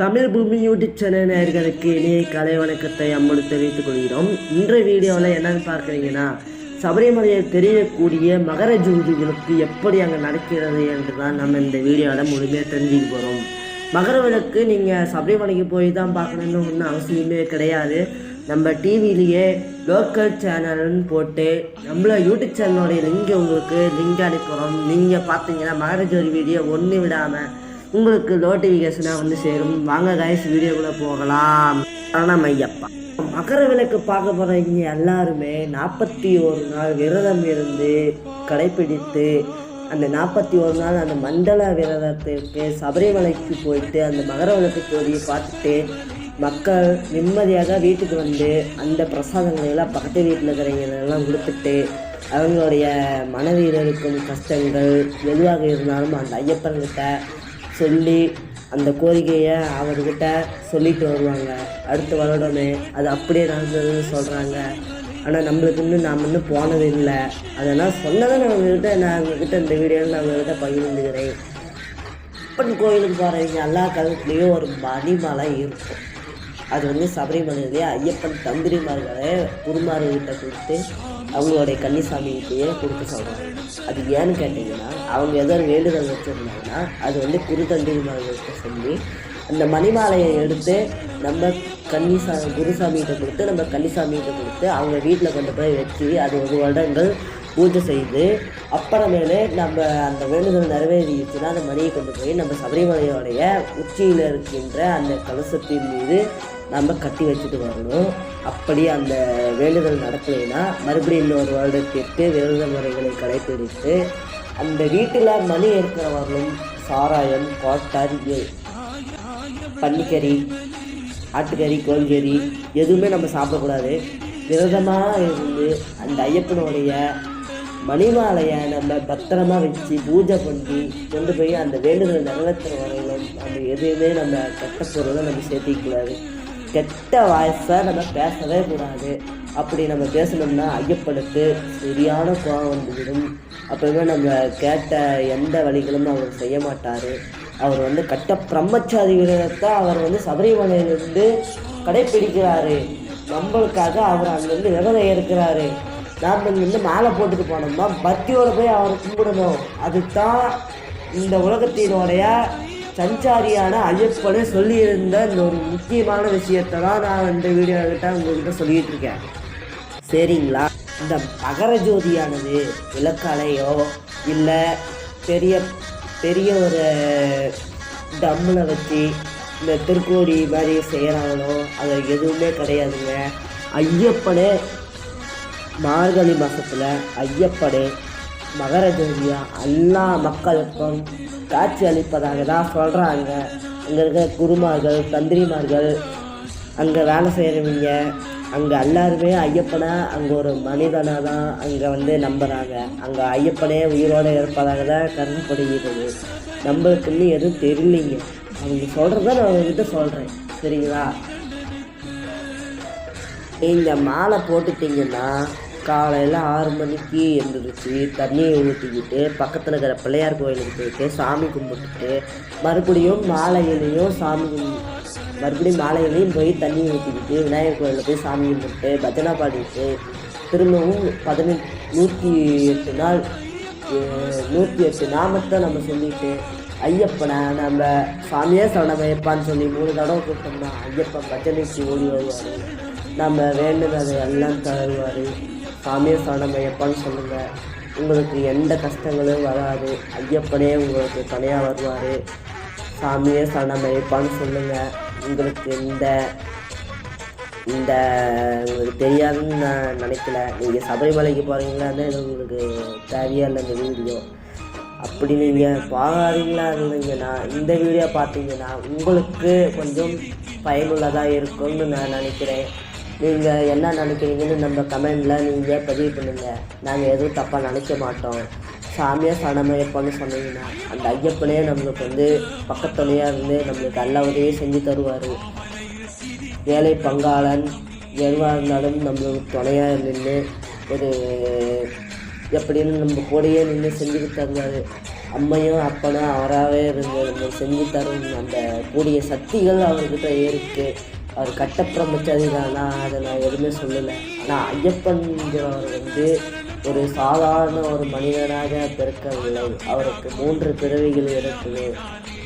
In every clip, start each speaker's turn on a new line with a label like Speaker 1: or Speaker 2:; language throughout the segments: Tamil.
Speaker 1: தமிழ் பூமி யூடியூப் சேனல் நேர்களுக்கு இனிய கலை வணக்கத்தை அம்மோடு தெரிவித்துக் கொள்கிறோம். இன்றைய வீடியோவில் என்னன்னு பார்க்குறீங்கன்னா சபரிமலையில் தெரியக்கூடிய மகர ஜோதிகளுக்கு எப்படி அங்கே நடக்கிறது என்று தான் நம்ம இந்த வீடியோவில் முழுமையாக தெரிஞ்சுக்க போகிறோம் மகர விளக்கு நீங்கள் சபரிமலைக்கு போய் தான் பார்க்கணுன்னு ஒன்றும் அவசியமே கிடையாது. நம்ம டிவிலேயே லோக்கல் சேனல்னு போட்டு நம்மள யூடியூப் சேனலோடைய லிங்க் உங்களுக்கு லிங்க் அனுப்புகிறோம் நீங்கள் பார்த்தீங்கன்னா மகர ஜோதி வீடியோ ஒன்று விடாமல் உங்களுக்கு நோட்டிஃபிகேஷனாக வந்து சேரும். வாங்க கைஸ் வீடியோக்குள்ளே போகலாம். சரணம் ஐயப்பா மகர விளக்கு பார்க்க போகிறவங்க எல்லாருமே நாற்பத்தி ஒரு நாள் விரதம் இருந்து கடைப்பிடித்து அந்த நாற்பத்தி ஒரு நாள் அந்த மண்டல விரதத்திற்கு சபரிமலைக்கு போயிட்டு அந்த மகர விளக்கு ஜோதியை பார்த்துட்டு மக்கள் நிம்மதியாக வீட்டுக்கு வந்து அந்த பிரசாதங்களை எல்லாம் பக்கத்து வீட்டில் இருக்கிறவங்களெல்லாம் கொடுத்துட்டு அவங்களுடைய மனதில் இருக்கும் கஷ்டங்கள் எதுவாக இருந்தாலும் அந்த ஐயப்பன்கிட்ட சொல்லி அந்த கோரிக்கையை அவர்கிட்ட சொல்லிட்டு வருவாங்க. அடுத்த வருடமே அது அப்படியே நடந்ததுன்னு சொல்கிறாங்க ஆனால் நம்மளுக்கு இன்னும் நாம் இன்னும் போனது இல்லை. அதெல்லாம் சொன்னதை நான் உங்ககிட்ட நான் உங்ககிட்ட இந்த வீடியோவில் நான் உங்ககிட்ட பகிர்ந்துக்கிறேன். அப்பன் கோயிலுக்கு போகிறவங்க எல்லா கழுத்துலேயும் ஒரு மணிமலை இருக்கும். அது வந்து சபரிமலையிலேயே ஐயப்பன் தந்திரிமார்களை குருமார்கிட்ட கொடுத்து அவங்களுடைய கன்னிசாமிகிட்டயே கொடுக்க சொல்கிறாங்க அது ஏன்னு கேட்டிங்கன்னா அவங்க ஏதோ வேண்டுதல் வச்சுருந்தாங்கன்னா அது வந்து குருதந்திரிமார்கிட்ட சொல்லி அந்த மணிமாலையை எடுத்து நம்ம கன்னிசா குருசாமிகிட்ட கொடுத்து நம்ம கன்னிசாமிகிட்ட கொடுத்து அவங்க வீட்டில் கொண்டு போய் வச்சு அது ஒரு வருடங்கள் பூஜை செய்து அப்புறமேலே நம்ம அந்த வேண்டுதல் நிறைவேறிடுச்சுன்னா அந்த மணியை கொண்டு போய் நம்ம சபரிமலையோடைய உச்சியில் இருக்கின்ற அந்த கலசத்தின் மீது நம்ம கட்டி வச்சுட்டு வரணும். அப்படி அந்த வேண்டுதல் நடக்கலைன்னா மறுபடியும் இன்னொரு வருடத்திற்கு விரத முறைகளை கடைபிடித்து அந்த வீட்டில் மணி இருக்கிறவர்களும் சாராயம் கோட்டார் பன்னிக்கறி ஆட்டுக்கறி கோழிக்கறி எதுவுமே நம்ம சாப்பிடக்கூடாது. விரதமாக இருந்து அந்த ஐயப்பனுடைய மணிமாலையை நம்ம பத்திரமா வச்சு பூஜை பண்ணி கொண்டு போய் அந்த வேண்டுதல் நிறைவேற்றுற வரையிலும் அந்த எதுவுமே நம்ம கெட்ட பொருளை நம்ம சேர்த்திக்கூடாது கெட்ட வாய்ஸை நம்ம பேசவே கூடாது. அப்படி நம்ம பேசணும்னா ஐயப்பனுக்கு சரியான கோபம் வந்துவிடும். அப்போவே நம்ம கேட்ட எந்த வழிகளும் அவர் செய்ய மாட்டார். அவர் வந்து கட்ட பிரம்மச்சாரி விரதத்தை அவர் வந்து சபரிமலையிலிருந்து கடைப்பிடிக்கிறாரு. நம்மளுக்காக அவர் அங்கேருந்து விரதம் இருக்கிறாரு. நாம் இங்கேருந்து மாலை போட்டுட்டு போனோம்னா பக்தியோட போய் அவரை கும்பிடணும். அதுதான் இந்த உலகத்தினுடைய சஞ்சாரியான ஐயப்பனே சொல்லியிருந்த இந்த ஒரு முக்கியமான விஷயத்தை தான் நான் இந்த வீடியோ கிட்ட உங்கள்கிட்ட சொல்லிட்டு இருக்கேன். சரிங்களா? இந்த மகர ஜோதியானது விளக்கலையோ இல்லை பெரிய பெரிய ஒரு டம்மில் வச்சு இந்த திருக்கோடி மாதிரி செய்கிறாங்களோ அது எதுவுமே கிடையாதுங்க. ஐயப்பனே மார்கழி மாதத்தில் ஐயப்பனே மகர ஜோதியா எல்லா மக்களுக்கும் காட்சி அளிப்பதாக தான் சொல்கிறாங்க அங்கே இருக்கிற குருமார்கள் தந்திரிமார்கள் அங்கே வேலை செய்கிறவங்க அங்கே எல்லாருமே ஐயப்பனை அங்கே ஒரு மனிதனாக தான் அங்கே வந்து நம்புகிறாங்க அங்கே ஐயப்பனே உயிரோடு இருப்பதாக தான் கருதப்படுகிறது. நம்மளுக்கு இன்னும் எதுவும் தெரியலீங்க. அவங்க சொல்கிறத நான் உங்ககிட்ட சொல்கிறேன் சரிங்களா? நீங்கள் மாலை போட்டுட்டீங்கன்னா காலையில் ஆறு மணிக்கு எழுந்திரிச்சு தண்ணியை ஊற்றிக்கிட்டு பக்கத்தில் இருக்கிற பிள்ளையார் கோயிலுக்கு போயிட்டு சாமி கும்பிட்டுட்டு மறுபடியும் மாலையிலையும் சாமி மறுபடியும் மாலையிலையும் போய் தண்ணி ஊற்றிக்கிட்டு விநாயகர் கோயிலில் போய் சாமி கும்பிட்டு பஜனை பாடிட்டு திரும்பவும் பதினெட்டு நூற்றி எட்டு நாள் நூற்றி எட்டு நாமத்தை நம்ம சொல்லிட்டு ஐயப்பனை நம்ம சாமியே சரணமையப்பான்னு சொல்லி மூணு தடவை கூப்பிட்டோம்னா ஐயப்பன் பஜனைக்கு ஓடி வருவார். நம்ம வேண்டுனதை எல்லாம் தருவார் சாமியே சரணமையப்பான்னு சொல்லுங்கள் உங்களுக்கு எந்த கஷ்டங்களும் வராது. ஐயப்பனே உங்களுக்கு துணையாக வருவார். சாமியே சரணமையப்பான்னு சொல்லுங்கள் உங்களுக்கு இந்த இந்த உங்களுக்கு தெரியாதுன்னு நான் நினைக்கல. நீங்கள் சபரிமலைக்கு போகிறீங்களா இது உங்களுக்கு தேவையா இல்லை இந்த வீடியோ. அப்படி நீங்கள் போகாதீங்களா இருந்தீங்கன்னா இந்த வீடியோ பார்த்தீங்கன்னா உங்களுக்கு கொஞ்சம் பயனுள்ளதாக இருக்கும்னு நான் நினைக்கிறேன். நீங்கள் என்ன நினைக்கிறீங்கன்னு நம்ம கமெண்டில் நீங்கள் பதிவு பண்ணுங்கள் நாங்கள் எதுவும் தப்பாக நினைக்க மாட்டோம். சாமியாக சரணமையப்பான்னு சொன்னீங்கன்னா அந்த ஐயப்பனே நம்மளுக்கு வந்து பக்கத்துலையாக இருந்து நம்மளுக்கு எல்லா உதவியும் செஞ்சு தருவார். ஏழை பங்காளன் எதுவாக இருந்தாலும் நம்மளுக்கு துணையாக நின்று ஒரு எப்படின்னு நம்ம கூடயே நின்று செஞ்சு தருவார். அம்மையும் அப்பனும் அவராகவே இருந்து நம்ம செஞ்சு தரும் அந்த கூடிய சக்திகள் அவர்கிட்ட இருக்குது அவர் கட்டப்பிரமிச்சதுனா அதை நான் எதுவுமே சொல்லலை. ஆனால் ஐயப்பன்கிறவர் வந்து ஒரு சாதாரண ஒரு மனிதனாக பிறக்கவில்லை. அவருக்கு மூன்று பிறவிகள் இருக்குது.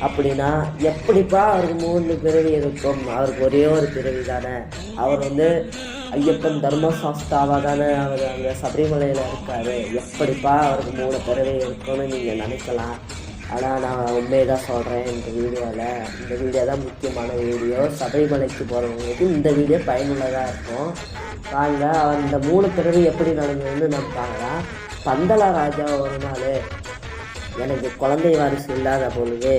Speaker 1: அப்படின்னா எப்படிப்பா அவருக்கு மூன்று பிறவி இருக்கும்? அவருக்கு ஒரே ஒரு பிறவி தானே? அவர் வந்து ஐயப்பன் தர்மசாஸ்தாவாக தானே? அவர் அங்கே சபரிமலையில் இருக்கார். எப்படிப்பா அவருக்கு மூணு பிறவி இருக்கும்னு நீங்கள் நினைக்கலாம்? ஆனால் நான் உண்மையை தான் சொல்கிறேன் இந்த வீடியோவில் இந்த வீடியோ தான் முக்கியமான வீடியோ. சபரிமலைக்கு போகிறவங்களுக்கு இந்த வீடியோ பயனுள்ளதாக இருக்கும். வாங்க அந்த மூணு பிறவி எப்படி நடந்ததுன்னு நம்ம பார்க்கலாம். பந்தள ராஜா ஒரு நாள் எனக்கு குழந்தை வாரிசு இல்லாத பொழுது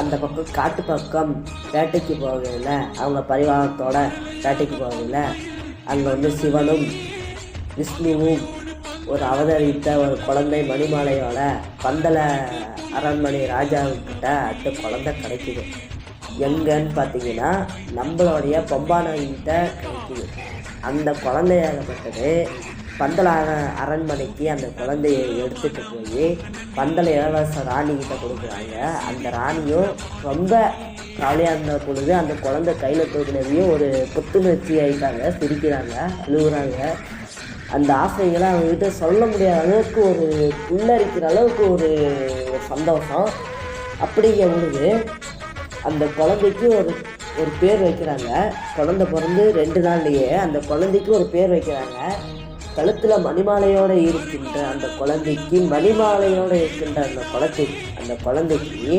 Speaker 1: அந்த பக்கம் காட்டு பக்கம் வேட்டைக்கு போகல அவங்க பரிவாரத்தோட வேட்டைக்கு போகல அங்கே வந்து சிவனும் விஷ்ணுவும் ஒரு அவதரித்த ஒரு குழந்தை மணிமாலையோட பந்தல அரண்மனை ராஜாவுக்கிட்ட அந்த குழந்தை கிடைக்குது. எங்கன்னு பார்த்தீங்கன்னா நம்மளுடைய பொம்பானகிட்ட கிடைக்குது. அந்த குழந்தையாகப்பட்டது பந்தல அரண்மனைக்கு அந்த குழந்தையை எடுத்துகிட்டு போய் பந்தல இளவரச ராணிக்கிட்ட கொடுக்குறாங்க. அந்த ராணியும் ரொம்ப கவலையாக இருந்த பொழுது அந்த குழந்தை கையில் தூக்கினதையும் ஒரு புத்துணர்ச்சி ஆகிட்டாங்க சிரிக்கிறாங்க அழுகுறாங்க. அந்த ஆசைகளை அவங்ககிட்ட சொல்ல முடியாத அளவுக்கு ஒரு புல்லரிக்கிற அளவுக்கு ஒரு சந்தோஷம். அப்படிங்கும் பொழுது அந்த குழந்தைக்கு ஒரு ஒரு பேர் வைக்கிறாங்க. குழந்தை பிறந்து ரெண்டு நாள்லையே அந்த குழந்தைக்கு ஒரு பேர் வைக்கிறாங்க. கழுத்தில் மணிமாலையோடு இருக்கின்ற அந்த குழந்தைக்கு மணிமாலையோடு இருக்கின்ற அந்த குழந்தை அந்த குழந்தைக்கு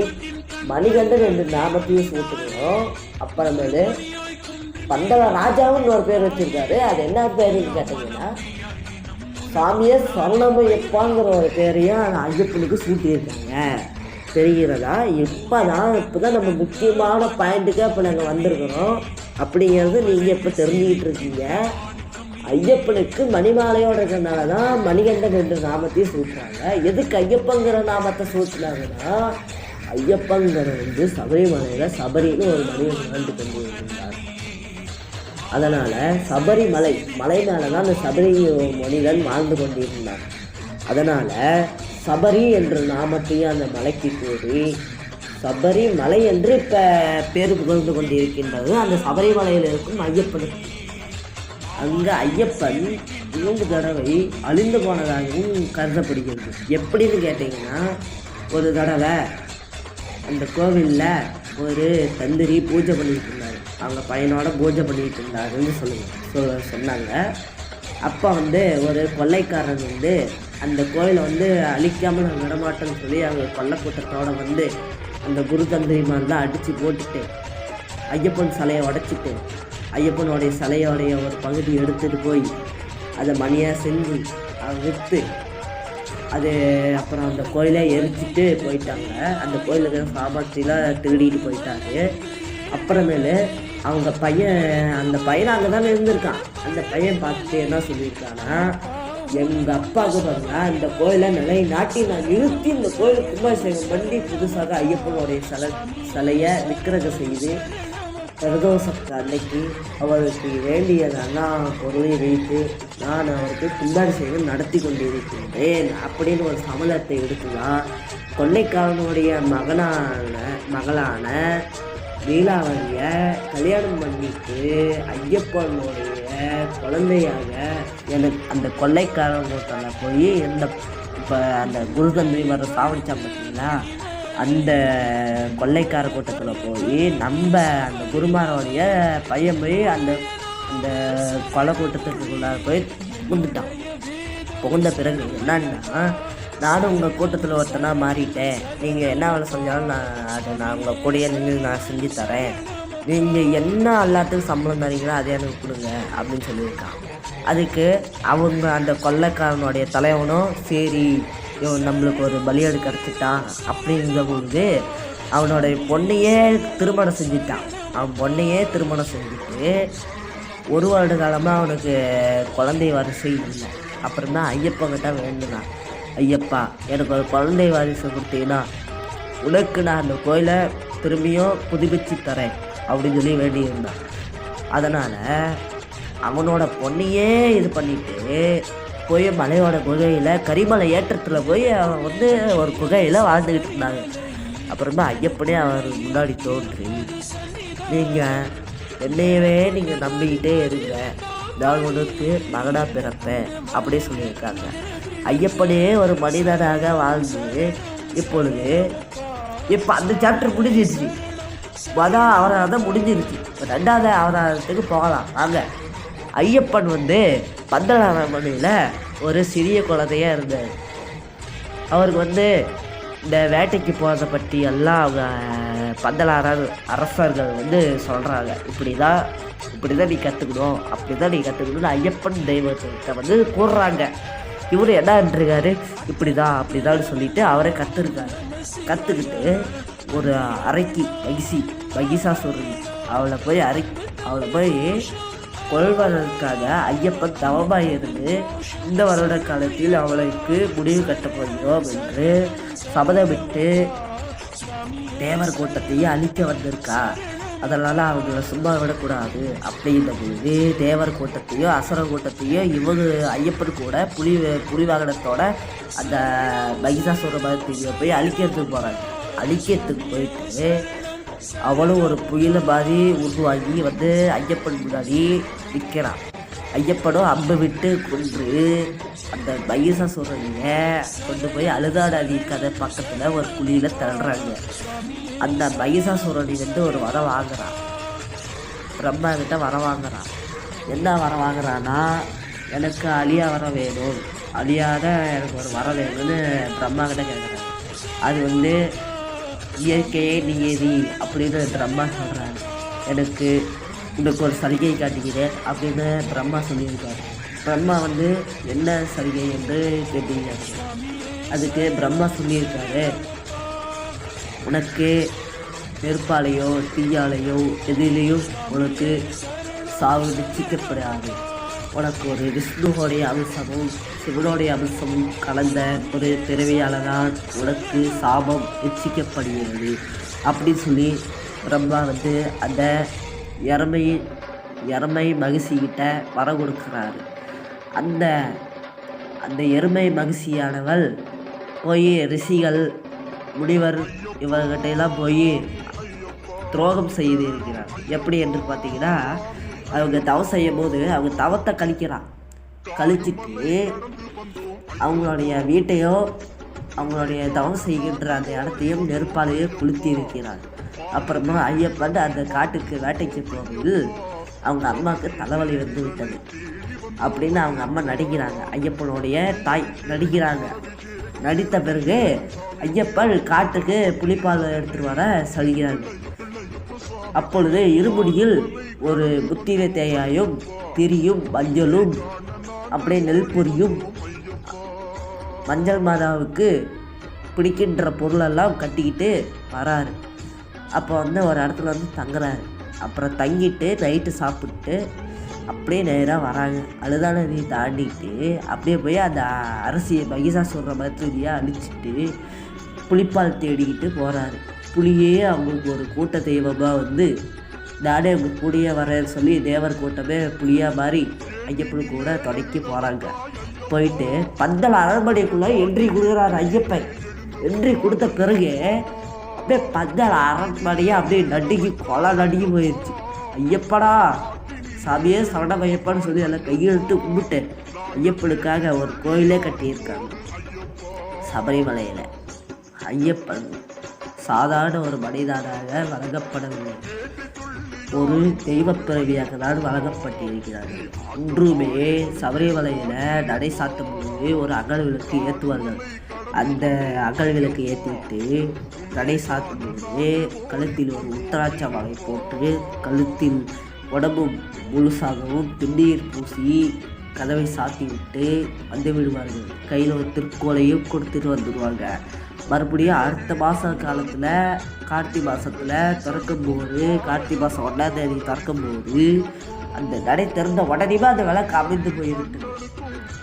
Speaker 1: மணிகண்டன் என்று நாமத்தையும் சூட்டணும் அப்புறமேலு பண்டவ ராஜாவும் ஒரு பேர் வச்சுருக்காரு. அது என்ன பேருன்னு கேட்டீங்கன்னா சாமியை சரணமையப்பாங்கிற ஒரு பேரையும் அந்த ஐயப்பனுக்கு சூட்டியிருக்காங்க. தெரிகிறதா? இப்போ தான் இப்போ தான் நம்ம முக்கியமான பாயிண்ட்டுக்கு இப்போ நாங்கள் வந்திருக்கிறோம். அப்படிங்கிறது நீங்கள் இப்போ தெரிஞ்சுக்கிட்டு இருக்கீங்க. ஐயப்பனுக்கு மணிமாலையோடு இருக்கிறனால தான் மணிகண்டன் என்ற நாமத்தையும் சூட்டுறாங்க. எதுக்கு ஐயப்பங்கிற நாமத்தை சூட்டுனாங்கன்னா ஐயப்பங்கிற வந்து சபரிமலையில் சபரின்னு ஒரு மனிதன் வாழ்ந்து கொண்டு இருந்தார் அதனால் சபரிமலை மலை மேலே தான் அந்த சபரி மனிதன் வாழ்ந்து கொண்டிருந்தார் அதனால் சபரி என்ற நாமத்தையும் அந்த மலைக்கு கூறி சபரி மலை என்று இப்போ பேர் புகழ்ந்து கொண்டிருக்கின்றது. அந்த சபரிமலையில் இருக்கும் ஐயப்பன். அங்கே ஐயப்பன் மூன்று தடவை அழிந்து போனதாகவும் கருதப்படுகிறது. எப்படின்னு கேட்டிங்கன்னா ஒரு தடவை அந்த கோவிலில் ஒரு தந்திரி பூஜை பண்ணிட்டு அவங்க பையனோட பூஜை பண்ணிகிட்டு இருந்தாருன்னு சொல்லுங்க சொ சொன்னாங்க. அப்போ வந்து ஒரு கொள்ளைக்காரன் வந்து அந்த கோயிலை வந்து அழிக்காமல் நான் விடமாட்டேன்னு சொல்லி அவங்க கொள்ளைக்கூட்டத்தோடு வந்து அந்த குரு தந்திரிமான்லாம் அடித்து போட்டுட்டு ஐயப்பன் சிலையை உடைச்சிட்டு ஐயப்பனுடைய சிலையோடைய ஒரு பகுதி எடுத்துகிட்டு போய் அதை மணியாக செஞ்சு அதை விற்று அது அப்புறம் அந்த கோயிலை எரிச்சிட்டு போயிட்டாங்க. அந்த கோயிலுக்கு சாமாட்சியெலாம் திருடிட்டு போயிட்டாரு. அப்புறமேலு அவங்க பையன் அந்த பையன் அங்கே தானே இருந்திருக்கான். அந்த பையன் பார்த்துட்டு என்ன சொல்லியிருக்கான்னா எங்கள் அப்பாவுக்கு பாருங்க இந்த கோயிலை நிலை நாட்டி நான் நிறுத்தி இந்த கோயில் கும்பாபிஷேகம் பண்ணி புதுசாக ஐயப்பனுடைய சிலை சிலையை விக்கிரக செய்து பிரதோஷத்தை அன்னைக்கு அவருக்கு வேண்டியதெல்லாம் பொருளை வைத்து நான் அவருக்கு கும்பாபிஷேகம் நடத்தி கொண்டிருக்கின்றேன் அப்படின்னு ஒரு சமலத்தை எடுத்துதான் கொள்ளைக்காரனுடைய மகனான மகளான லீலாவதியை கல்யாணம் பண்ணிட்டு ஐயப்பனுடைய குழந்தையாக எனக்கு அந்த கொள்ளைக்காரன் கூட்டத்தில் போய் எந்த இப்போ அந்த குருதந்திரி வர சாவடிச்சா பார்த்தீங்களா? அந்த கொள்ளைக்கார கூட்டத்தில் போய் நம்ம அந்த குருமாரோடைய பையன் போய் அந்த அந்த கொலை கூட்டத்துக்குள்ளார போய் புகுந்துட்டான் புகுந்த பிறகு என்னன்னா நானும் உங்கள் கூட்டத்தில் ஒருத்தனாக மாறிட்டேன். நீங்கள் என்ன வேலை செஞ்சாலும் நான் அதை நான் உங்கள் கூடயே நின்று நான் செஞ்சு தரேன். நீங்கள் என்ன எல்லாத்துக்கும் சம்பளம் தரீங்களோ அதே எனக்கு கொடுங்க அப்படின்னு சொல்லியிருக்கான். அதுக்கு அவங்க அந்த கொள்ளைக்காரனுடைய தலைவனும் சரி இவன் நம்மளுக்கு ஒரு பலியாடு கிடச்சிட்டான் அப்படிங்கிற பொழுது அவனுடைய பொண்ணையே திருமணம் செஞ்சுட்டான். அவன் பொண்ணையே திருமணம் செஞ்சுட்டு ஒரு வருட காலமாக அவனுக்கு குழந்தை வரிசை இல்லை. அப்புறம் தான் ஐயப்பங்கிட்ட வேண்டுனான் ஐயப்பா எனக்கு ஒரு குழந்தை வாரிசு கொடுத்தீங்கன்னா உனக்கு நான் அந்த கோயிலை திரும்பியும் புதுப்பிச்சு தரேன் அப்படின்னு சொல்லி வேண்டியிருந்தான். அதனால் அவனோட பொண்ணையே இது பண்ணிட்டு போய் மலையோட குகையில் கரிமலை ஏற்றத்தில் போய் அவன் வந்து ஒரு குகையில் வாழ்ந்துக்கிட்டு இருந்தாங்க. அப்புறமா ஐயப்பனே அவர் முன்னாடி தோன்றி நீங்கள் என்னையவே நீங்கள் நம்பிக்கிட்டே இருங்க. நான் உனக்கு மகனாக பிறப்பேன். அப்படியே சொல்லியிருக்காங்க. ஐயப்பனே ஒரு மனிதனாக வாழ்ந்து இப்பொழுது இப்போ அந்த சாப்டர் முடிஞ்சிருச்சு. மொதல் அவராதம் முடிஞ்சிருச்சு. இப்போ ரெண்டாவது அவதாரத்துக்கு போகலாம். வாங்க. ஐயப்பன் வந்து பந்தள அரண்மனையில் ஒரு சிறிய குழந்தையாக இருந்தார். அவருக்கு வந்து இந்த வேட்டைக்கு போகிறத பற்றி எல்லாம் அவங்க பந்தலாரர் அரசர்கள் வந்து சொல்கிறாங்க இப்படி தான் இப்படி தான் நீ கற்றுக்கணும் அப்படி தான் நீ கற்றுக்கணும்னு ஐயப்பன் தெய்வத்தை வந்து கூறுறாங்க. இவர் என்னன்றிருக்காரு இப்படி தான் அப்படி தான் சொல்லிட்டு அவரே கற்றுருக்காரு கற்றுக்கிட்டு ஒரு அரைக்கி மகிசி மகிஷாசுரன் அவளை போய் அரை அவளை போய் கொள்வதற்காக ஐயப்பன் தவமாக இருந்து இந்த வருட காலத்தில் அவளுக்கு முடிவு கட்டப் போகிறோம் என்று சபதமிட்டு தேவர் கூட்டத்தையே அழிக்க வந்திருக்கா? அதனால் அவங்கள சும்மா விடக்கூடாது அப்படின்ற போது தேவர் கூட்டத்தையும் அசுர கூட்டத்தையும் இவங்க ஐயப்பன் கூட புலி புலி வாகனத்தோட அந்த மகிஷாசுர மதத்தையும் போய் அழிக்கிறதுக்கு போகிறாங்க அழிக்கிறதுக்கு போயிட்டு அவளும் ஒரு புயல மாதிரி உருவாகி வந்து ஐயப்பன் முன்னாடி நிற்கிறான் ஐயப்பனும் அம்பு விட்டு கொன்று அந்த மகிஷாசுரனைய கொண்டு போய் அழுதாடாதி கதை பக்கத்தில் ஒரு குழியில் தள்ளுறாங்க. அந்த மகிஷாசுரனி வந்து ஒரு வரம் வாங்குறான் பிரம்மா கிட்ட வரம் வாங்குறான் என்ன வரம் வாங்குறான்னா எனக்கு அழியா வரம் வேணும். அழியாத எனக்கு ஒரு வரம் வேணும்னு பிரம்மா கிட்ட கேட்குறான் அது வந்து இயற்கையே நியதி அப்படின்னு பிரம்மா சொல்கிறாங்க எனக்கு உனக்கு ஒரு சலுகை காட்டுகிறேன் அப்படின்னு பிரம்மா சொல்லியிருக்காரு. பிரம்மா வந்து என்ன சலுகை என்று கேட்டீங்க? அதுக்கு பிரம்மா சொல்லியிருக்காரு. உனக்கு நெருப்பாலையோ தீயாலையோ எதிலையும் உனக்கு சாவு நிச்சயிக்கப்படாது. உனக்கு ஒரு விஷ்ணுவோடைய அம்சமும் சிவனுடைய அம்சமும் கலந்த ஒரு பிறவியால் தான் உனக்கு சாபம் நிச்சயிக்கப்படுகிறது. அப்படின்னு சொல்லி பிரம்மா வந்து அந்த இறமை இறமை மகிழ்ச்சிக்கிட்ட வர கொடுக்குறாரு. அந்த அந்த எருமை மகிழ்ச்சியானவள் போய் ரிஷிகள் முனிவர் இவர்கிட்டையெல்லாம் போய் துரோகம் செய்து இருக்கிறார். எப்படி என்று பார்த்தீங்கன்னா அவங்க தவம் செய்யும் போது அவங்க தவத்தை கழிக்கிறான். கழிச்சிட்டு அவங்களுடைய வீட்டையோ அவங்களுடைய தவம் செய்கின்ற அந்த இடத்தையும் நெருப்பாலேயே குளுத்தி இருக்கிறார். அப்புறமா ஐயப்பன் அந்த காட்டுக்கு வேட்டைக்கு போகையில் அவங்க அம்மாவுக்கு தலைவலி வந்து விட்டது. அப்படின்னு அவங்க அம்மா நடிக்கிறாங்க. ஐயப்பனுடைய தாய் நடிக்கிறாங்க. நடித்த பிறகு ஐயப்பன் காட்டுக்கு புளிப்பால் எடுத்துட்டு வர சொல்கிறாங்க. அப்பொழுது இருமுடியில் ஒரு முத்திரை தேயாயும் திரியும் மஞ்சளும் அப்படியே நெல் பொரியும் மஞ்சள் மாதாவுக்கு பிடிக்கின்ற பொருளெல்லாம் கட்டிக்கிட்டு வராரு. அப்போ வந்து ஒரு இடத்துல வந்து தங்குறாரு. அப்புறம் தங்கிட்டு நைட்டு சாப்பிட்டு அப்படியே நேராக வராங்க. அழுதான நீ தாண்டிட்டு அப்படியே போய் அந்த அரசியை மகிஷா சொல்கிற மருத்துவியை அழிச்சிட்டு புளிப்பால் தேடிக்கிட்டு போகிறாரு புளியே அவங்களுக்கு ஒரு கூட்ட தெய்வமாக வந்து நானே உங்க கூடிய வரேன்னு சொல்லி தேவர் கூட்டமே புலியாக மாறி ஐயப்பனு கூட தொடக்கி போகிறாங்க போயிட்டு பந்தல் அரண்மனைக்குள்ளே என்ட்ரி கொடுக்குறாரு ஐயப்பன். என்ட்ரி கொடுத்த பிறகு அப்படியே பந்தல் அரண்மனையே அப்படியே நடுங்கி கொலை நடுங்கி போயிடுச்சு ஐயப்படா சாமியே சரண ஐயப்பான்னு சொல்லி எல்லாம் கையெழுத்து கும்பிட்டு ஐயப்பனுக்காக ஒரு கோயிலே கட்டியிருக்காங்க. சபரிமலையில். ஐயப்பன் சாதாரண ஒரு மனிதனாக வழங்கப்படவில்லை. ஒரு தெய்வப் பிறவியாக தான் வழங்கப்பட்டிருக்கிறார்கள். ஒன்றுமே சபரிமலையில் நடை சாத்தும் போது ஒரு அகல் விளக்கு ஏற்றுவார்கள் அந்த அகல் விளக்கு ஏற்றிட்டு நடை சாத்தும் போது கழுத்தில் ஒரு உத்தராட்ச வகை போட்டு கழுத்தில் உடம்பு முழுசாகவும் திருநீர் பூசி கதவை சாத்தி விட்டு வந்து விடுவார்கள். கையில் ஒரு திருக்கோலையும் கொடுத்துட்டு வந்துடுவாங்க. மறுபடியும் அடுத்த மாத காலத்தில் கார்த்தி மாதத்தில் திறக்கும்போது கார்த்தி மாதம் ஒன்றாம் தேதி திறக்கும்போது அந்த நடை திறந்த உடனே அந்த விளக்கு அமைந்து போயிருக்கு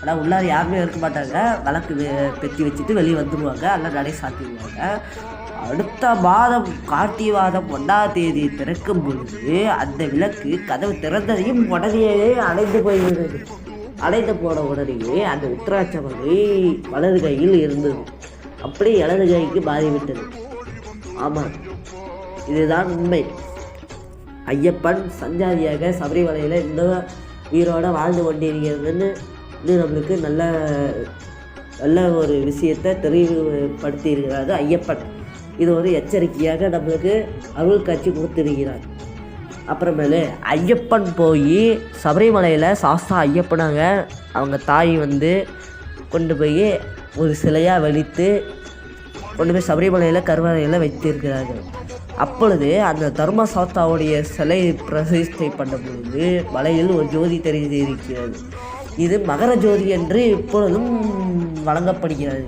Speaker 1: ஆனால் உள்ளார யாருமே இருக்க மாட்டாங்க. விளக்கு வெ- பெத்தி வச்சுட்டு வெளியே வந்துடுவாங்க எல்லாம் நடை சாத்திடுவாங்க. அடுத்த மாதம் கார்த்திகை மாதம் ஒன்றாம் தேதி திறக்கும் பொழுது அந்த விளக்கு கதவு திறந்ததையும் உடனேயே அடைந்து போய்விடுது அடைந்து போன உடனேயே அந்த உத்தராட்சமலை வலது கையில் இருந்தது. அப்படியே இடது கைக்கு மாறிவிட்டது. ஆமாம் இதுதான் உண்மை. ஐயப்பன் சஞ்சாரியாக சபரிமலையில் இன்னும் உயிரோடு வாழ்ந்து கொண்டிருக்கிறதுன்னு இது நம்மளுக்கு நல்ல நல்ல ஒரு விஷயத்தை தெரிவுபடுத்தியிருக்கிறாரு ஐயப்பன். இது ஒரு எச்சரிக்கையாக நம்மளுக்கு அருள் காட்சி கொடுத்திருக்கிறார். அப்புறமேலு ஐயப்பன் போய் சபரிமலையில் சாஸ்தா ஐயப்பனாங்க. அவங்க தாய் வந்து கொண்டு போய் ஒரு சிலையாக வலித்து கொண்டு போய் சபரிமலையில் கருவறையில் வைத்திருக்கிறார்கள். அப்பொழுது அந்த தர்ம சாஸ்தாவுடைய சிலை பிரதிஷ்டை பண்ண பொழுது மலையில் ஒரு ஜோதி தெரிந்து இருக்கிறது இது மகர ஜோதி என்று இப்பொழுதும் வழங்கப்படுகிறது.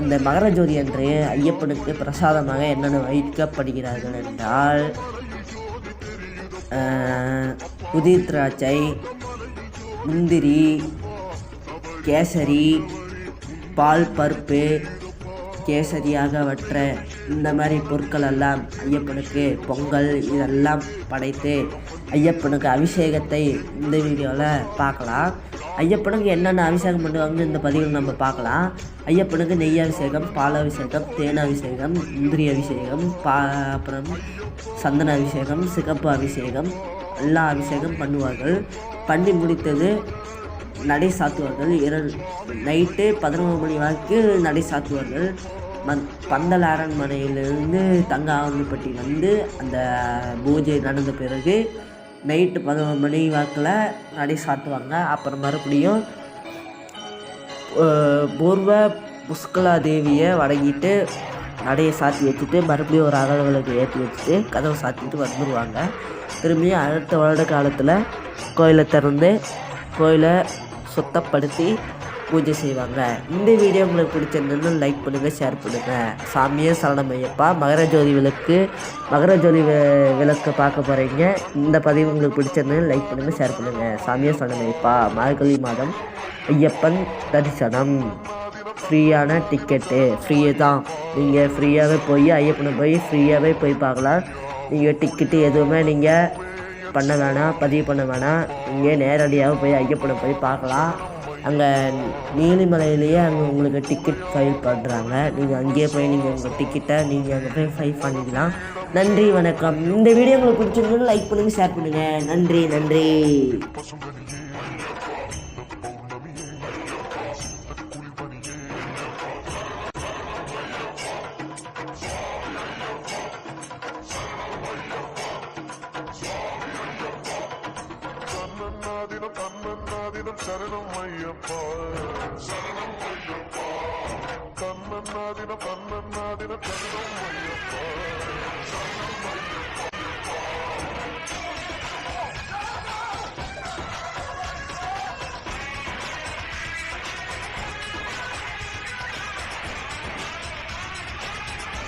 Speaker 1: அந்த மகர ஜோதி என்று ஐயப்பனுக்கு பிரசாதமாக என்னென்ன வைக்கப்படுகிறார்கள் என்றால் ஆஹ், திராட்சை முந்திரி கேசரி பால் பருப்பு கேசரியாக வற்ற இந்த மாதிரி பொருட்கள் எல்லாம் ஐயப்பனுக்கு பொங்கல் இதெல்லாம் படைத்து ஐயப்பனுக்கு அபிஷேகத்தை இந்த வீடியோவில் பார்க்கலாம். ஐயப்பனுக்கு என்னென்ன அபிஷேகம் பண்ணுவாங்கன்னு இந்த பதிவில் நம்ம பார்க்கலாம். ஐயப்பனுக்கு நெய் அபிஷேகம் பால் அபிஷேகம் தேன் அபிஷேகம் முந்திரி அபிஷேகம் பா அப்புறம் சந்தன அபிஷேகம் சிகப்பு அபிஷேகம் எல்லா அபிஷேகம் பண்ணுவார்கள். பண்ணி முடித்தது நடை சாத்துவார்கள் இரண்டு நைட்டு பதினோரு மணி வரைக்கும் நடை சாத்துவார்கள். மந் பந்தல் அரண்மனையிலிருந்து தங்க ஆவணப்பட்டி வந்து அந்த பூஜை நடந்த பிறகு நைட்டு பதினோரு மணி வாக்கில் நடை சாத்துவாங்க. அப்புறம் மறுபடியும் பூர்வ புஷ்கலா தேவியை வணங்கிட்டு நடையை சாத்தி வச்சுட்டு மறுபடியும் ஒரு அகலங்களுக்கு ஏற்றி வச்சுட்டு கதவை சாத்திட்டு வந்துடுவாங்க திரும்பியும் அடுத்த வருட காலத்தில் கோயிலை திறந்து கோயிலை சுத்தப்படுத்தி பூஜை செய்வாங்க. இந்த வீடியோ உங்களுக்கு பிடிச்சிருந்ததுன்னு லைக் பண்ணுங்கள் ஷேர் பண்ணுங்கள் சாமியே சரணமையப்பா மகர ஜோதி விளக்கு மகர ஜோதி விளக்கு பார்க்க போகிறீங்க இந்த பதிவு உங்களுக்கு பிடிச்சிருந்ததுன்னு லைக் பண்ணுங்கள் ஷேர் பண்ணுங்கள் சாமியே சரணமையப்பா மார்கழி மாதம் ஐயப்பன் தரிசனம். ஃப்ரீயான டிக்கெட்டு ஃப்ரீயே தான். நீங்கள் ஃப்ரீயாகவே போய் ஐயப்பனை போய் ஃப்ரீயாகவே போய் பார்க்கலாம். நீங்கள் டிக்கெட்டு எதுவுமே நீங்கள் பண்ண வேணாம் பதிவு பண்ண வேணாம். இங்கே நேரடியாக போய் ஐயப்பனை போய் பார்க்கலாம். அங்கே நீலிமலையிலேயே அங்கே உங்களுக்கு டிக்கெட் ஃபைல் பண்ணுறாங்க நீங்கள் அங்கேயே போய் நீங்கள் உங்கள் டிக்கெட்டை நீங்கள் அங்கே போய் ஃபைல் பண்ணிக்கலாம். நன்றி வணக்கம். இந்த வீடியோ உங்களுக்கு பிடிச்சிருந்தது லைக் பண்ணுங்கள் ஷேர் பண்ணுங்கள் நன்றி நன்றி.
Speaker 2: சரணம் ஐயப்பா. சரணம் ஐயப்பா. கண்ணன்னாதினம் கண்ணன்னாதினம் சரணம் ஐயப்பா சரணம் ஐயப்பா.